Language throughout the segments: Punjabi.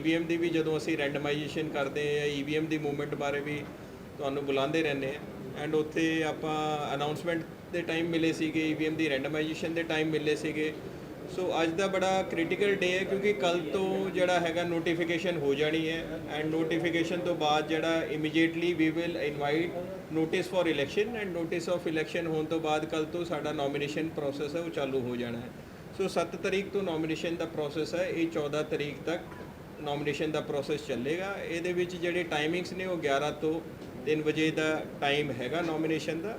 ਈਵੀਐਮ ਦੀ ਵੀ ਜਦੋਂ ਅਸੀਂ ਰੈਂਡਮਾਈਜੇਸ਼ਨ ਕਰਦੇ ਆ ਈਵੀਐਮ ਦੀ ਮੂਵਮੈਂਟ ਬਾਰੇ ਵੀ ਤੁਹਾਨੂੰ ਬੁਲਾਉਂਦੇ ਰਹਿੰਦੇ ਆ ਐਂਡ ਉੱਥੇ ਆਪਾਂ ਅਨਾਉਂਸਮੈਂਟ ਦੇ ਟਾਈਮ ਮਿਲੇ ਸੀਗੇ ਈਵੀਐਮ ਦੀ ਰੈਂਡਮਾਈਜੇਸ਼ਨ ਦੇ ਟਾਈਮ ਮਿਲੇ ਸੀਗੇ। ਸੋ ਅੱਜ ਦਾ ਬੜਾ ਕ੍ਰਿਟੀਕਲ ਡੇ ਹੈ ਕਿਉਂਕਿ ਕੱਲ ਤੋਂ ਜਿਹੜਾ ਹੈਗਾ ਨੋਟੀਫਿਕੇਸ਼ਨ ਹੋ ਜਾਣੀ ਹੈ। ਐਂਡ ਨੋਟੀਫਿਕੇਸ਼ਨ ਤੋਂ ਬਾਅਦ ਜਿਹੜਾ immediately we will invite notice for election and notice of election ਹੋਣ ਤੋਂ ਬਾਅਦ ਕੱਲ ਤੋਂ ਸਾਡਾ ਨੋਮੀਨੇਸ਼ਨ ਪ੍ਰੋਸੈਸ ਹੈ, ਉਹ ਚਾਲੂ ਹੋ ਜਾਣਾ ਹੈ। ਸੋ 7 ਤਰੀਕ ਤੋਂ ਨੋਮੀਨੇਸ਼ਨ ਦਾ ਪ੍ਰੋਸੈਸ ਹੈ, ਇਹ 14 ਤਰੀਕ ਤੱਕ। ਨੋਮੀਨੇਸ਼ਨ ਦਾ ਪ੍ਰੋਸੈਸ ਚੱਲੇਗਾ। ਇਹਦੇ ਵਿੱਚ ਜਿਹੜੇ ਟਾਈਮਿੰਗਸ ਨੇ ਉਹ 11 ਤੋਂ 3 ਵਜੇ ਦਾ ਟਾਈਮ ਹੈਗਾ ਨੋਮੀਨੇਸ਼ਨ ਦਾ।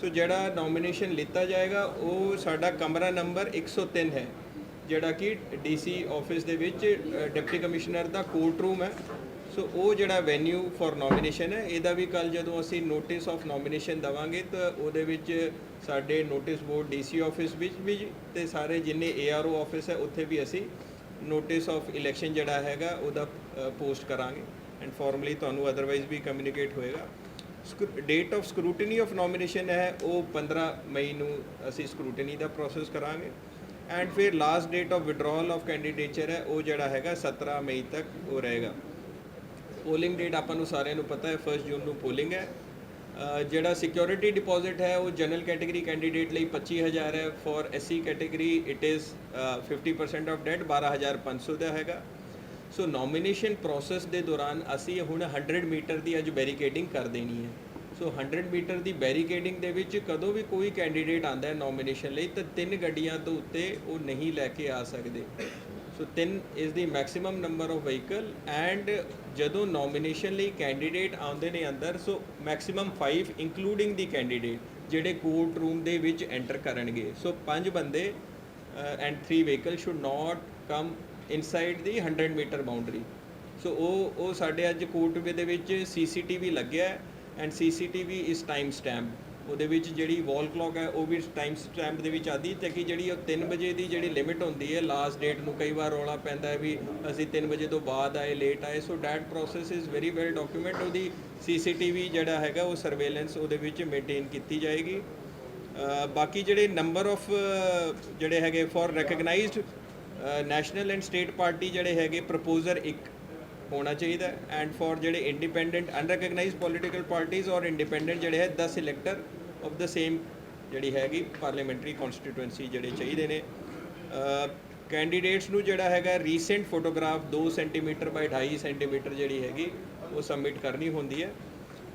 ਸੋ ਜਿਹੜਾ ਨੋਮੀਨੇਸ਼ਨ ਲਿੱਤਾ ਜਾਏਗਾ, ਉਹ ਸਾਡਾ ਕਮਰਾ ਨੰਬਰ 103 ਹੈ, ਜਿਹੜਾ ਕਿ ਡੀਸੀ ਆਫਿਸ ਦੇ ਵਿੱਚ ਡਿਪਟੀ ਕਮਿਸ਼ਨਰ ਦਾ ਕੋਰਟ ਰੂਮ ਹੈ। ਸੋ ਉਹ ਜਿਹੜਾ ਵੈਨਿਊ ਫॉर ਨੋਮੀਨੇਸ਼ਨ ਹੈ, ਇਹਦਾ ਵੀ ਕੱਲ ਜਦੋਂ ਅਸੀਂ ਨੋਟਿਸ ਆਫ ਨੋਮੀਨੇਸ਼ਨ ਦਵਾਂਗੇ, ਤਾਂ ਉਹਦੇ ਵਿੱਚ ਸਾਡੇ ਨੋਟਿਸ ਬੋਰਡ ਡੀਸੀ ਆਫਿਸ ਵਿੱਚ ਵੀ, ਤੇ ਸਾਰੇ ਜਿੰਨੇ ਏਆਰਓ ਆਫਿਸ ਹੈ, ਉੱਥੇ ਵੀ ਅਸੀਂ ਨੋਟਿਸ ਆਫ ਇਲੈਕਸ਼ਨ ਜਿਹੜਾ ਹੈਗਾ, ਉਹਦਾ ਪੋਸਟ ਕਰਾਂਗੇ ਐਂਡ ਫਾਰਮਲੀ ਤੁਹਾਨੂੰ ਅਦਰਵਾਈਜ਼ ਵੀ ਕਮਿਊਨੀਕੇਟ ਹੋਏਗਾ। Date of scrutiny of nomination ਹੈ, ਉਹ 15 ਮਈ ਨੂੰ ਅਸੀਂ ਸਕਰੂਟਨੀ ਦਾ ਪ੍ਰੋਸੈਸ ਕਰਾਂਗੇ। ਐਂਡ ਫਿਰ last date of withdrawal of candidature ਹੈ, ਉਹ ਜਿਹੜਾ ਹੈਗਾ 17 ਮਈ ਤੱਕ ਉਹ ਰਹੇਗਾ। ਪੋਲਿੰਗ ਡੇਟ ਆਪਾਂ ਨੂੰ ਸਾਰਿਆਂ ਨੂੰ ਪਤਾ ਹੈ 1 ਜੂਨ ਨੂੰ ਪੋਲਿੰਗ ਹੈ। ਜਿਹੜਾ ਸਿਕਿਉਰਿਟੀ ਡਿਪੋਜ਼ਿਟ ਹੈ, ਉਹ ਜਨਰਲ ਕੈਟਾਗਰੀ ਕੈਂਡੀਡੇਟ ਲਈ 25000 ਹੈ। For SC category it is 50% of that 12500 ਦਾ ਹੈਗਾ। ਸੋ ਨੋਮੀਨੇਸ਼ਨ ਪ੍ਰੋਸੈਸ ਦੇ ਦੌਰਾਨ ਅਸੀਂ ਹੁਣ 100 ਮੀਟਰ ਦੀ ਅੱਜ ਬੈਰੀਕੇਡਿੰਗ ਕਰ ਦੇਣੀ ਹੈ। ਸੋ 100 ਮੀਟਰ ਦੀ ਬੈਰੀਕੇਡਿੰਗ ਦੇ ਵਿੱਚ ਕਦੋਂ ਵੀ ਕੋਈ ਕੈਂਡੀਡੇਟ ਆਂਦਾ ਹੈ ਨੋਮੀਨੇਸ਼ਨ ਲਈ, ਤਾਂ ਤਿੰਨ ਗੱਡੀਆਂ ਤੋਂ ਉੱਤੇ ਉਹ ਨਹੀਂ ਲੈ ਕੇ ਆ ਸਕਦੇ। ਸੋ ਤਿੰਨ is the maximum number of vehicle and ਜਦੋਂ ਨੋਮੀਨੇਸ਼ਨ ਲਈ ਕੈਂਡੀਡੇਟ ਆਉਂਦੇ ਨੇ ਅੰਦਰ so maximum 5 including the candidate ਜਿਹੜੇ ਕੋਰਟ ਰੂਮ ਦੇ ਵਿੱਚ ਐਂਟਰ ਕਰਨਗੇ। ਸੋ ਪੰਜ ਬੰਦੇ and 3 vehicle should not come inside the 100 metre boundary so ਉਹ ਉਹ ਸਾਡੇ ਅੱਜ ਕੋਰਟ ਦੇ ਵਿੱਚ ਸੀਸੀਟੀਵੀ ਲੱਗਿਆ ਹੈ and CCTV is time stamp ਉਹਦੇ ਵਿੱਚ ਜਿਹੜੀ ਵਾਲ ਕਲੌਕ ਹੈ, ਉਹ ਵੀ ਟਾਈਮ ਸਟੈਂਪ ਦੇ ਵਿੱਚ ਆਦੀ ਤੇ ਕਿ ਜਿਹੜੀ ਉਹ 3 ਵਜੇ ਦੀ ਜਿਹੜੀ ਲਿਮਿਟ ਹੁੰਦੀ ਹੈ ਲਾਸਟ ਡੇਟ ਨੂੰ ਕਈ ਵਾਰ ਰੌਲਾ ਪੈਂਦਾ ਹੈ ਵੀ ਅਸੀਂ 3 ਵਜੇ ਤੋਂ ਬਾਅਦ ਆਏ ਲੇਟ ਆਏ so that process is very well document ਉਹਦੀ ਸੀਸੀਟੀਵੀ ਜਿਹੜਾ ਹੈਗਾ, ਉਹ ਸਰਵੇਲੈਂਸ ਉਹਦੇ ਵਿੱਚ ਮੇਨਟੇਨ ਕੀਤੀ ਜਾਏਗੀ। ਬਾਕੀ ਜਿਹੜੇ ਨੰਬਰ ਆਫ ਜਿਹੜੇ ਹੈਗੇ for recognised national and state party ਜਿਹੜੇ ਹੈਗੇ ਪ੍ਰਪੋਜ਼ਰ ਇੱਕ ਹੋਣਾ ਚਾਹੀਦਾ ਐਂਡ ਫॉर ਜਿਹੜੇ ਇੰਡੀਪੈਂਡੈਂਟ ਅਨਰੈਕਗਨਾਈਜ਼ਡ ਪੋਲੀਟੀਕਲ ਪਾਰਟੀਆਂ ਔਰ ਇੰਡੀਪੈਂਡੈਂਟ ਜਿਹੜੇ ਹੈ 10 ਇਲੈਕਟਰ ਆਫ ਦਾ ਸੇਮ ਜਿਹੜੀ ਹੈਗੀ ਪਾਰਲੀਮੈਂਟਰੀ ਕਨਸਟੀਟੂਐਂਸੀ ਜਿਹੜੇ ਚਾਹੀਦੇ ਨੇ। ਕੈਂਡੀਡੇਟਸ ਨੂੰ ਜਿਹੜਾ ਹੈਗਾ recent photograph 2 centimetre by 2.5 centimetre ਜਿਹੜੀ ਹੈਗੀ, ਉਹ ਸਬਮਿਟ ਕਰਨੀ ਹੁੰਦੀ ਹੈ।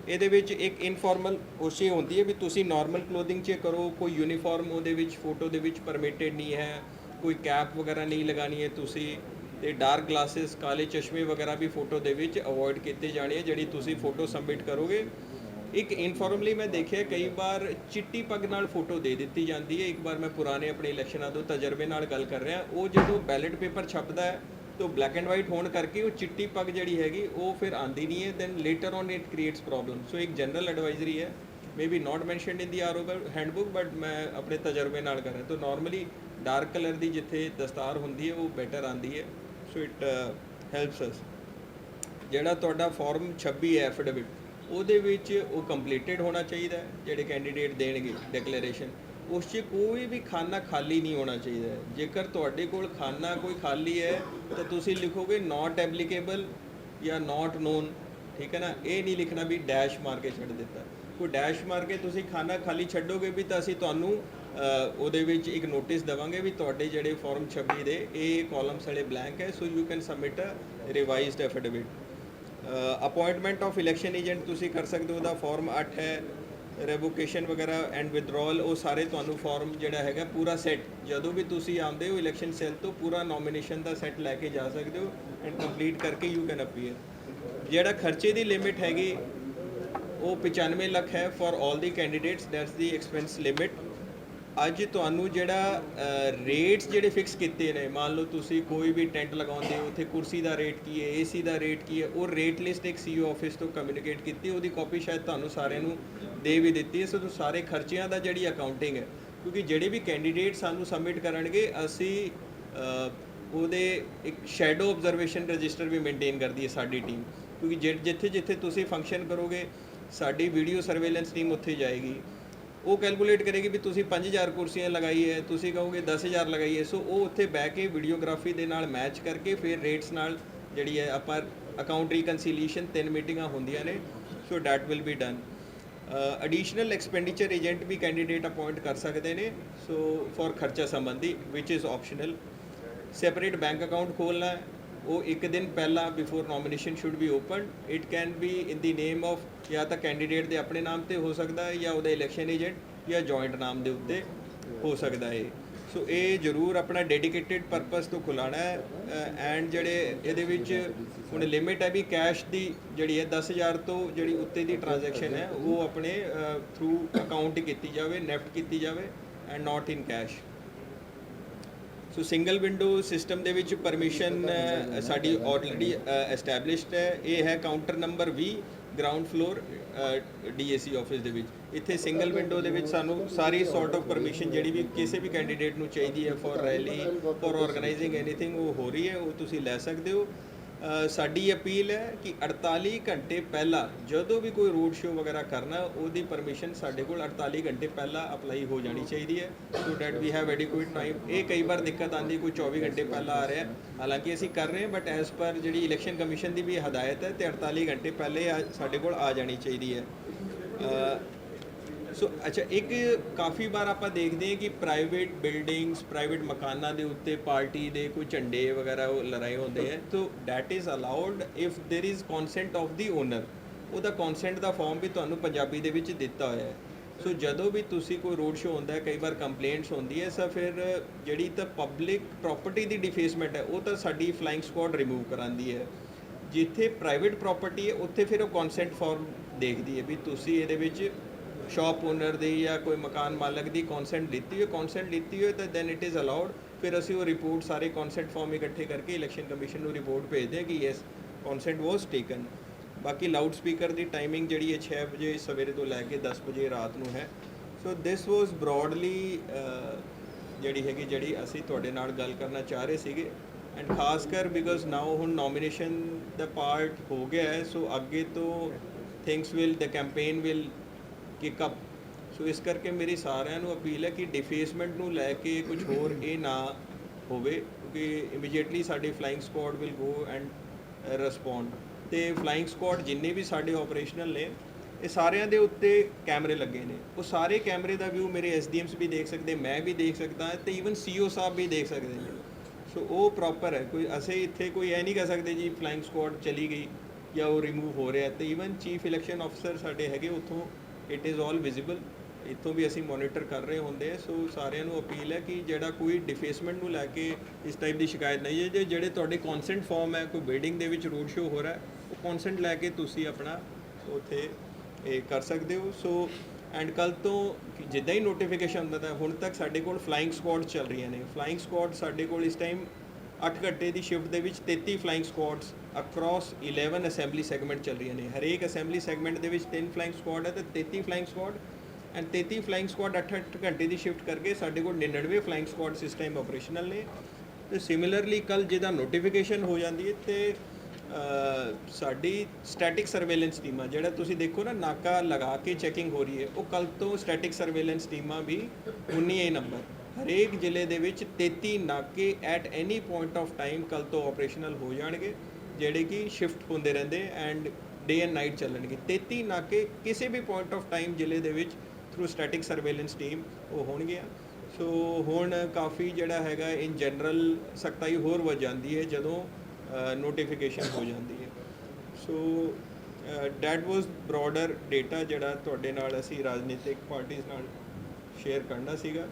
ਇਹਦੇ ਵਿੱਚ ਇੱਕ ਇਨਫਾਰਮਲ ਕੋਸ਼ਿਸ਼ ਹੁੰਦੀ ਹੈ ਵੀ ਤੁਸੀਂ ਨਾਰਮਲ ਕਲੋਥਿੰਗ 'ਚ ਕਰੋ, ਕੋਈ ਯੂਨੀਫਾਰਮ ਉਹਦੇ ਵਿੱਚ ਫੋਟੋ ਦੇ ਵਿੱਚ ਪਰਮਿਟਡ ਨਹੀਂ ਹੈ, ਕੋਈ ਕੈਪ ਵਗੈਰਾ ਨਹੀਂ ਲਗਾਣੀ ਹੈ ਤੁਸੀਂ, ਤੇ ਡਾਰਕ ਗਲਾसेस ਕਾਲੇ ਚਸ਼ਮੇ ਵਗੈਰਾ ਵੀ ਫੋਟੋ ਦੇ ਵਿੱਚ ਅਵੋਇਡ ਕੀਤੇ ਜਾਣੇ ਹੈ ਜਿਹੜੀ ਤੁਸੀਂ ਫੋਟੋ ਸਬਮਿਟ ਕਰੋਗੇ। ਇੱਕ ਇਨਫਾਰਮਲੀ ਮੈਂ ਦੇਖਿਆ, ਕਈ ਵਾਰ ਚਿੱਟੀ ਪੱਗ ਨਾਲ ਫੋਟੋ ਦੇ ਦਿੱਤੀ ਜਾਂਦੀ ਹੈ। ਇੱਕ ਵਾਰ ਮੈਂ ਪੁਰਾਣੇ ਆਪਣੇ ਇਲੈਕਸ਼ਨਾਂ ਤੋਂ ਤਜਰਬੇ ਨਾਲ ਗੱਲ ਕਰ ਰਿਹਾ। ਉਹ ਜਦੋਂ ਬੈਲਟ ਪੇਪਰ ਛਪਦਾ ਹੈ, ਤਾਂ ਬਲੈਕ ਐਂਡ ਵਾਈਟ ਹੋਣ ਕਰਕੇ ਉਹ ਚਿੱਟੀ ਪੱਗ ਜਿਹੜੀ ਹੈਗੀ, ਉਹ ਫਿਰ ਆਂਦੀ ਨਹੀਂ ਹੈ। Then later on it creates problem so ਇੱਕ ਜਨਰਲ ਐਡਵਾਈਜ਼ਰੀ ਹੈ। Maybe not mentioned in the RO handbook but ਮੈਂ ਆਪਣੇ ਤਜਰਬੇ ਨਾਲ ਕਰ ਰਿਹਾ। ਤਾਂ ਨਾਰਮਲੀ ਡਾਰਕ ਕਲਰ ਦੀ ਜਿੱਥੇ ਦਸਤਾਰ ਹੁੰਦੀ ਹੈ, ਉਹ ਬੈਟਰ ਆਂਦੀ ਹੈ। ਸੋ ਇਟ ਹੈਲਪਸ ਅਸ ਜਿਹੜਾ ਤੁਹਾਡਾ ਫਾਰਮ 26 ਹੈ ਐਫੀਡੇਵਿਟ ਉਹਦੇ ਵਿੱਚ ਉਹ ਕੰਪਲੀਟਡ ਹੋਣਾ ਚਾਹੀਦਾ ਹੈ ਜਿਹੜੇ ਕੈਂਡੀਡੇਟ ਦੇਣਗੇ ਡਿਕਲੇਰੇਸ਼ਨ ਉਸ 'ਚ ਕੋਈ ਵੀ ਖਾਨਾ ਖਾਲੀ ਨਹੀਂ ਹੋਣਾ ਚਾਹੀਦਾ ਹੈ। ਜੇਕਰ ਤੁਹਾਡੇ ਕੋਲ ਖਾਨਾ ਕੋਈ ਖਾਲੀ ਹੈ ਤਾਂ ਤੁਸੀਂ ਲਿਖੋਗੇ ਨਾਟ ਐਪਲੀਕੇਬਲ ਜਾਂ ਨਾਟ ਨੋਨ ਠੀਕ ਹੈ ਨਾ? ਇਹ ਨਹੀਂ ਲਿਖਣਾ ਵੀ ਡੈਸ਼ ਮਾਰ ਕੇ ਛੱਡ ਦਿੱਤਾ। ਕੋਈ ਡੈਸ਼ ਮਾਰ ਕੇ ਤੁਸੀਂ ਖਾਨਾ ਖਾਲੀ ਛੱਡੋਗੇ ਵੀ ਤਾਂ ਅਸੀਂ ਤੁਹਾਨੂੰ ਅ, ਉਹਦੇ ਵਿੱਚ ਇੱਕ ਨੋਟਿਸ ਦਵਾਂਗੇ ਵੀ ਤੁਹਾਡੇ ਜਿਹੜੇ ਫਾਰਮ 26 ਦੇ ਇਹ ਕਾਲਮ ਸਾਡੇ ਬਲੈਂਕ ਹੈ so you can submit a revised affidavit appointment of election agent ਤੁਸੀਂ ਕਰ ਸਕਦੇ ਹੋ, ਉਹਦਾ ਫਾਰਮ 8 ਹੈ ਰੈਵੋਕੇਸ਼ਨ ਵਗੈਰਾ ਐਂਡ ਵਿਦਡਰਾਅਲ ਉਹ ਸਾਰੇ ਤੁਹਾਨੂੰ ਫਾਰਮ ਜਿਹੜਾ ਹੈਗਾ ਪੂਰਾ ਸੈੱਟ ਜਦੋਂ ਵੀ ਤੁਸੀਂ ਆਉਂਦੇ ਹੋ ਇਲੈਕਸ਼ਨ ਸੈੱਲ ਤੋਂ ਪੂਰਾ ਨੋਮੀਨੇਸ਼ਨ ਦਾ ਸੈੱਟ ਲੈ ਕੇ ਜਾ ਸਕਦੇ ਹੋ ਐਂਡ ਕੰਪਲੀਟ ਕਰਕੇ ਯੂ ਕੈਨ ਅਪੀਅਰ ਜਿਹੜਾ ਖਰਚੇ ਦੀ ਲਿਮਿਟ ਹੈਗੀ, ਉਹ 95 ਲੱਖ ਹੈ for 올 the candidates that's the expense limit ਅੱਜ ਤੁਹਾਨੂੰ ਜਿਹੜਾ ਰੇਟਸ ਜਿਹੜੇ ਫਿਕਸ ਕੀਤੇ ਨੇ, ਮੰਨ ਲਓ ਤੁਸੀਂ ਕੋਈ ਵੀ ਟੈਂਟ ਲਗਾਉਂਦੇ ਹੋ, ਉੱਥੇ ਕੁਰਸੀ ਦਾ ਰੇਟ ਕੀ ਹੈ ਏਸੀ ਦਾ ਰੇਟ ਕੀ ਹੈ, ਉਹ ਰੇਟ ਲਿਸਟ ਇੱਕ ਸੀਓ ਆਫਿਸ ਤੋਂ ਕਮਿਊਨੀਕੇਟ ਕੀਤੀ, ਉਹਦੀ ਕਾਪੀ ਸ਼ਾਇਦ ਤੁਹਾਨੂੰ ਸਾਰਿਆਂ ਨੂੰ ਦੇ ਵੀ ਦਿੱਤੀ ਹੈ। ਸੋ ਸਾਰੇ ਖਰਚਿਆਂ ਦਾ ਜਿਹੜੀ ਅਕਾਊਂਟਿੰਗ ਹੈ, ਕਿਉਂਕਿ ਜਿਹੜੇ ਵੀ ਕੈਂਡੀਡੇਟ ਸਾਨੂੰ ਸਬਮਿਟ ਕਰਨਗੇ, ਅਸੀਂ ਉਹਦੇ ਇੱਕ ਸ਼ੈਡੋ ਆਬਜ਼ਰਵੇਸ਼ਨ ਰਜਿਸਟਰ ਵੀ ਮੇਨਟੇਨ ਕਰਦੀ ਹੈ ਸਾਡੀ ਟੀਮ ਕਿਉਂਕਿ ਜਿ- ਜਿੱਥੇ ਜਿੱਥੇ ਤੁਸੀਂ ਫੰਕਸ਼ਨ ਕਰੋਗੇ, ਸਾਡੀ ਵੀਡੀਓ ਸਰਵੇਲੈਂਸ ਟੀਮ ਉੱਥੇ ਜਾਏਗੀ। ਉਹ ਕੈਲਕੂਲੇਟ ਕਰੇਗੀ ਵੀ ਤੁਸੀਂ 5000 ਕੁਰਸੀਆਂ ਲਗਾਈ ਹੈ, ਤੁਸੀਂ ਕਹੋਗੇ 10000 ਲਗਾਈ ਹੈ। ਸੋ ਉਹ ਉੱਥੇ ਬਹਿ ਕੇ ਵੀਡੀਓਗ੍ਰਾਫੀ ਦੇ ਨਾਲ ਮੈਚ ਕਰਕੇ ਫਿਰ ਰੇਟਸ ਨਾਲ ਜਿਹੜੀ ਹੈ ਆਪਾਂ ਅਕਾਊਂਟ ਰੀਕਨਸੀਲੀਏਸ਼ਨ ਤਿੰਨ ਮੀਟਿੰਗਾਂ ਹੁੰਦੀਆਂ ਨੇ, so that will be done additional expenditure agent we candidate appoint ਕਰ ਸਕਦੇ ਨੇ, ਸੋ ਫॉर ਖਰਚਾ ਸੰਬੰਧੀ ਵਿਚ is optional separate bank account ਖੋਲਣਾ ਉਹ ਇੱਕ ਦਿਨ ਪਹਿਲਾਂ before nomination should be open it can be in the name of ਜਾਂ ਤਾਂ ਕੈਂਡੀਡੇਟ ਦੇ ਆਪਣੇ ਨਾਮ ਤੇ ਹੋ ਸਕਦਾ ਹੈ ਜਾਂ ਉਹਦਾ ਇਲੈਕਸ਼ਨ ਏਜੰਟ ਜਾਂ ਜੁਆਇੰਟ ਨਾਮ ਦੇ ਉੱਤੇ ਹੋ ਸਕਦਾ ਹੈ। ਸੋ ਇਹ ਜ਼ਰੂਰ ਆਪਣਾ ਡੈਡੀਕੇਟਿਡ ਪਰਪਸ ਤੋਂ ਖੁਲਾਣਾ ਹੈ ਐਂਡ ਜਿਹੜੇ ਇਹਦੇ ਵਿੱਚ ਹੁਣ ਲਿਮਿਟ ਹੈ ਵੀ ਕੈਸ਼ ਦੀ ਜਿਹੜੀ ਹੈ 10000 ਤੋਂ ਜਿਹੜੀ ਉੱਤੇ ਦੀ ਟ੍ਰਾਂਜੈਕਸ਼ਨ ਹੈ, ਉਹ ਆਪਣੇ ਥਰੂ ਅਕਾਊਂਟ ਕੀਤੀ ਜਾਵੇ ਨੈਫਟ ਕੀਤੀ ਜਾਵੇ and not in cash so single window system ਦੇ ਵਿੱਚ ਪਰਮਿਸ਼ਨ ਸਾਡੀ ਆਲਰੇਡੀ ਐਸਟੈਬਲਿਸ਼ਡ ਹੈ। ਇਹ ਹੈ counter number 20 ground floor DAC office ਦੇ ਵਿੱਚ। ਇੱਥੇ ਸਿੰਗਲ ਵਿੰਡੋ ਦੇ ਵਿੱਚ ਸਾਨੂੰ ਸਾਰੀ ਸੌਰਟ ਆਫ ਪਰਮਿਸ਼ਨ ਜਿਹੜੀ ਵੀ ਕਿਸੇ ਵੀ ਕੈਂਡੀਡੇਟ ਨੂੰ ਚਾਹੀਦੀ ਹੈ for rally for organising anything ਉਹ ਹੋ ਰਹੀ ਹੈ। ਉਹ ਤੁਸੀਂ ਲੈ ਸਕਦੇ ਹੋ। ਸਾਡੀ ਅਪੀਲ ਹੈ ਕਿ 48 ਘੰਟੇ ਪਹਿਲਾਂ ਜਦੋਂ ਵੀ ਕੋਈ ਰੋਡ ਸ਼ੋਅ ਵਗੈਰਾ ਕਰਨਾ ਉਹਦੀ ਪਰਮਿਸ਼ਨ ਸਾਡੇ ਕੋਲ 48 ਘੰਟੇ ਪਹਿਲਾਂ ਅਪਲਾਈ ਹੋ ਜਾਣੀ ਚਾਹੀਦੀ ਹੈ। So that we have adequate time ਇਹ ਕਈ ਵਾਰ ਦਿੱਕਤ ਆਂਦੀ ਕੋਈ 24 ਘੰਟੇ ਪਹਿਲਾਂ ਆ ਰਿਹਾ ਹਾਲਾਂਕਿ ਅਸੀਂ ਕਰ ਰਹੇ ਹਾਂ ਬਟ ਐਸ ਪਰ ਜਿਹੜੀ ਇਲੈਕਸ਼ਨ ਕਮਿਸ਼ਨ ਦੀ ਵੀ ਹਦਾਇਤ ਹੈ, ਤੇ 48 ਘੰਟੇ ਪਹਿਲੇ ਆ- ਸਾਡੇ ਕੋਲ ਆ ਜਾਣੀ ਚਾਹੀਦੀ ਹੈ। ਸੋ ਅੱਛਾ ਇੱਕ ਕਾਫੀ ਵਾਰ ਆਪਾਂ ਦੇਖਦੇ ਹਾਂ ਕਿ ਪ੍ਰਾਈਵੇਟ ਬਿਲਡਿੰਗਸ ਪ੍ਰਾਈਵੇਟ ਮਕਾਨਾਂ ਦੇ ਉੱਤੇ ਪਾਰਟੀ ਦੇ ਕੋਈ ਝੰਡੇ ਵਗੈਰਾ ਉਹ ਲਗਾਏ ਹੁੰਦੇ ਹੈ so that is allowed if there is consent of the owner ਉਹਦਾ ਕੰਸੈਂਟ ਦਾ ਫਾਰਮ ਵੀ ਤੁਹਾਨੂੰ ਪੰਜਾਬੀ ਦੇ ਵਿੱਚ ਦਿੱਤਾ ਹੋਇਆ ਹੈ ਸੋ ਜਦੋਂ ਵੀ ਤੁਸੀਂ ਕੋਈ ਰੋਡ ਸ਼ੋ ਹੁੰਦਾ ਹੈ ਕਈ ਵਾਰ ਕੰਪਲੇਂਟਸ ਹੁੰਦੀ ਹੈ ਸਰ ਫਿਰ ਜਿਹੜੀ ਤਾਂ ਪਬਲਿਕ ਪ੍ਰਾਪਰਟੀ ਦੀ ਡਿਫੇਸਮੈਂਟ ਹੈ ਉਹ ਤਾਂ ਸਾਡੀ ਫਲਾਈਂਗ ਸਕੁਆਡ ਰਿਮੂਵ ਕਰਾਂਦੀ ਹੈ ਜਿੱਥੇ ਪ੍ਰਾਈਵੇਟ ਪ੍ਰਾਪਰਟੀ ਹੈ ਉੱਥੇ ਫਿਰ ਉਹ ਕੰਸੈਂਟ ਫਾਰਮ ਦੇਖਦੀ ਹੈ ਵੀ ਤੁਸੀਂ ਇਹਦੇ ਵਿੱਚ ਸ਼ਾਪ ਓਨਰ ਦੀ ਜਾਂ ਕੋਈ ਮਕਾਨ ਮਾਲਕ ਦੀ ਕੰਸੈਂਟ ਲਿੱਤੀ ਹੋਏ ਕੰਸੈਂਟ ਲਿੱਤੀ ਹੋਏ ਤਾਂ ਦੈਨ ਇਟ ਇਜ਼ ਅਲਾਉਡ ਫਿਰ ਅਸੀਂ ਉਹ ਰਿਪੋਰਟ ਸਾਰੇ ਕੰਸੈਂਟ ਫਾਰਮ ਇਕੱਠੇ ਕਰਕੇ ਇਲੈਕਸ਼ਨ ਕਮਿਸ਼ਨ ਨੂੰ ਰਿਪੋਰਟ ਭੇਜਦੇ ਹਾਂ ਕਿ ਯੈਸ ਕੰਸੈਂਟ ਵਾਸ ਟੇਕਨ ਬਾਕੀ ਲਾਊਡ ਸਪੀਕਰ ਦੀ ਟਾਈਮਿੰਗ ਜਿਹੜੀ ਹੈ 6 ਵਜੇ ਸਵੇਰੇ ਤੋਂ ਲੈ ਕੇ 10 ਵਜੇ ਰਾਤ ਨੂੰ ਹੈ। ਸੋ ਦਿਸ ਵਾਸ ਬ੍ਰੌਡਲੀ ਜਿਹੜੀ ਹੈਗੀ, ਜਿਹੜੀ ਅਸੀਂ ਤੁਹਾਡੇ ਨਾਲ ਗੱਲ ਕਰਨਾ ਚਾਹ ਰਹੇ ਸੀਗੇ। ਐਂਡ ਖਾਸ ਕਰ ਬਿਕਾਜ਼ ਨਾਓ ਹੁਣ ਨੋਮੀਨੇਸ਼ਨ ਦਾ ਪਾਰਟ ਹੋ ਗਿਆ ਹੈ ਸੋ ਅੱਗੇ ਤੋਂ things will the campaign will kick up so ਇਸ ਕਰਕੇ ਮੇਰੀ ਸਾਰਿਆਂ ਨੂੰ ਅਪੀਲ ਹੈ ਕਿ ਡਿਫੇਸਮੈਂਟ ਨੂੰ ਲੈ ਕੇ ਕੁਝ ਹੋਰ ਇਹ ਨਾ ਹੋਵੇ ਕਿਉਂਕਿ ਇਮੀਡੀਏਟਲੀ ਸਾਡੀ flying squad will go and respond ਤੇ ਫਲਾਈਂਗ ਸਕੁਆਡ ਜਿੰਨੇ ਵੀ ਸਾਡੇ ਆਪਰੇਸ਼ਨਲ ਨੇ ਇਹ ਸਾਰਿਆਂ ਦੇ ਉੱਤੇ ਕੈਮਰੇ ਲੱਗੇ ਨੇ। ਉਹ ਸਾਰੇ ਕੈਮਰੇ ਦਾ ਵਿਊ ਮੇਰੇ ਐਸਡੀਐਮਸ ਵੀ ਦੇਖ ਸਕਦੇ ਮੈਂ ਵੀ ਦੇਖ ਸਕਦਾ ਤੇ ਈਵਨ ਸੀਓ ਸਾਹਿਬ ਵੀ ਦੇਖ ਸਕਦੇ ਨੇ। ਸੋ ਉਹ ਪ੍ਰੋਪਰ ਹੈ ਕੋਈ ਅਸੀਂ ਇੱਥੇ ਕੋਈ ਐ ਨਹੀਂ ਕਹਿ ਸਕਦੇ ਜੀ ਫਲਾਈਂਗ ਸਕੁਆਡ ਚਲੀ ਗਈ ਜਾਂ ਉਹ ਰਿਮੂਵ ਹੋ ਰਿਹਾ। ਤੇ ਈਵਨ ਚੀਫ ਇਲੈਕਸ਼ਨ ਆਫਸਰ ਸਾਡੇ ਹੈਗੇ ਉੱਥੋਂ ਇਟ ਇਜ਼ ਆਲ ਵਿਜ਼ੀਬਲ ਇੱਥੋਂ ਵੀ ਅਸੀਂ ਮੋਨੀਟਰ ਕਰ ਰਹੇ ਹੁੰਦੇ ਆ ਸੋ ਸਾਰਿਆਂ ਨੂੰ ਅਪੀਲ ਹੈ ਕਿ ਜਿਹੜਾ ਕੋਈ ਡਿਫੇਸਮੈਂਟ ਨੂੰ ਲੈ ਕੇ ਇਸ ਟਾਈਪ ਦੀ ਸ਼ਿਕਾਇਤ ਨਹੀਂ ਹੈ ਜੇ ਜਿਹੜੇ ਤੁਹਾਡੇ ਕਨਸੈਂਟ ਫਾਰਮ ਹੈ ਕੋਈ ਬਿਲਡਿੰਗ ਦੇ ਵਿੱਚ ਰੋਡ ਸ਼ੋਅ ਹੋ ਰਿਹਾ ਹੈ, ਉਹ ਕਨਸੈਂਟ ਲੈ ਕੇ ਤੁਸੀਂ ਆਪਣਾ ਉੱਥੇ ਇਹ ਕਰ ਸਕਦੇ ਹੋ। ਸੋ ਐਂਡ ਕੱਲ ਤੋਂ ਜਿੱਦਾਂ ਹੀ ਨੋਟੀਫਿਕੇਸ਼ਨ ਹੁੰਦਾ ਤਾਂ ਹੁਣ ਤੱਕ ਸਾਡੇ ਕੋਲ ਫਲਾਈਂਗ ਸਕੁਆਡ ਚੱਲ ਰਹੀਆਂ ਨੇ। ਫਲਾਈਂਗ ਸਕੁਆਡ ਸਾਡੇ ਕੋਲ ਇਸ ਟਾਈਮ 8 ਘੰਟੇ ਦੀ ਸ਼ਿਫਟ ਦੇ ਵਿੱਚ 33 flying squads across 11 assembly segment ਚੱਲ ਰਹੀਆਂ ਨੇ। ਹਰੇਕ ਅਸੈਂਬਲੀ ਸੈਗਮੈਂਟ ਦੇ ਵਿੱਚ 3 ਫਲਾਈਂਗ ਸਕੁਆਡ ਹੈ ਤੇ 33 flying squad and 33 flying squad 8-8 ਘੰਟੇ ਦੀ ਸ਼ਿਫਟ ਕਰਕੇ ਸਾਡੇ ਕੋਲ 99 ਫਲਾਈਂਗ ਸਕੁਆਡ ਇਸ ਟਾਈਮ ਆਪਰੇਸ਼ਨਲ ਨੇ। ਤੇ ਸਿਮਿਲਰਲੀ ਕੱਲ ਜਿਹਦਾ ਨੋਟੀਫਿਕੇਸ਼ਨ ਹੋ ਜਾਂਦੀ ਹੈ ਤੇ ਸਾਡੀ ਸਟੈਟਿਕ ਸਰਵੇਲੈਂਸ ਟੀਮਾਂ ਜਿਹੜਾ ਤੁਸੀਂ ਦੇਖੋ ਨਾ ਨਾਕਾ ਲਗਾ ਕੇ ਚੈਕਿੰਗ ਹੋ ਰਹੀ ਹੈ, ਉਹ ਕੱਲ ਤੋਂ ਸਟੈਟਿਕ ਸਰਵੇਲੈਂਸ ਟੀਮਾਂ ਵੀ 19 ਨੰਬਰ ਹਰੇਕ ਜ਼ਿਲ੍ਹੇ ਦੇ ਵਿੱਚ 33 ਨਾਕੇ at any point of time ਕੱਲ ਤੋਂ ਆਪਰੇਸ਼ਨਲ ਹੋ ਜਾਣਗੇ। ਜਿਹੜੇ ਕਿ ਸ਼ਿਫਟ ਹੁੰਦੇ ਰਹਿੰਦੇ ਐਂਡ ਡੇ ਐਂਡ ਨਾਈਟ ਚੱਲਣਗੇ। 33 ਨਾਕੇ ਕਿਸੇ ਵੀ ਪੁਆਇੰਟ ਆਫ ਟਾਈਮ ਜ਼ਿਲ੍ਹੇ ਦੇ ਵਿੱਚ ਥਰੂ ਸਟੈਟਿਕ ਸਰਵੇਲੈਂਸ ਟੀਮ ਉਹ ਹੋਣਗੇ। ਸੋ ਹੁਣ ਕਾਫੀ ਜਿਹੜਾ ਹੈਗਾ ਇਨ ਜਨਰਲ ਸਖਤਾਈ ਹੋਰ ਵੱਧ ਜਾਂਦੀ ਹੈ ਜਦੋਂ ਨੋਟੀਫਿਕੇਸ਼ਨ ਹੋ ਜਾਂਦੀ ਹੈ। ਸੋ ਦੈਟ ਵਾਸ ਬ੍ਰੋਡਰ ਡੇਟਾ ਜਿਹੜਾ ਤੁਹਾਡੇ ਨਾਲ ਅਸੀਂ ਰਾਜਨੀਤਿਕ ਪਾਰਟੀਆਂ ਨਾਲ ਸ਼ੇਅਰ ਕਰਨਾ ਸੀਗਾ।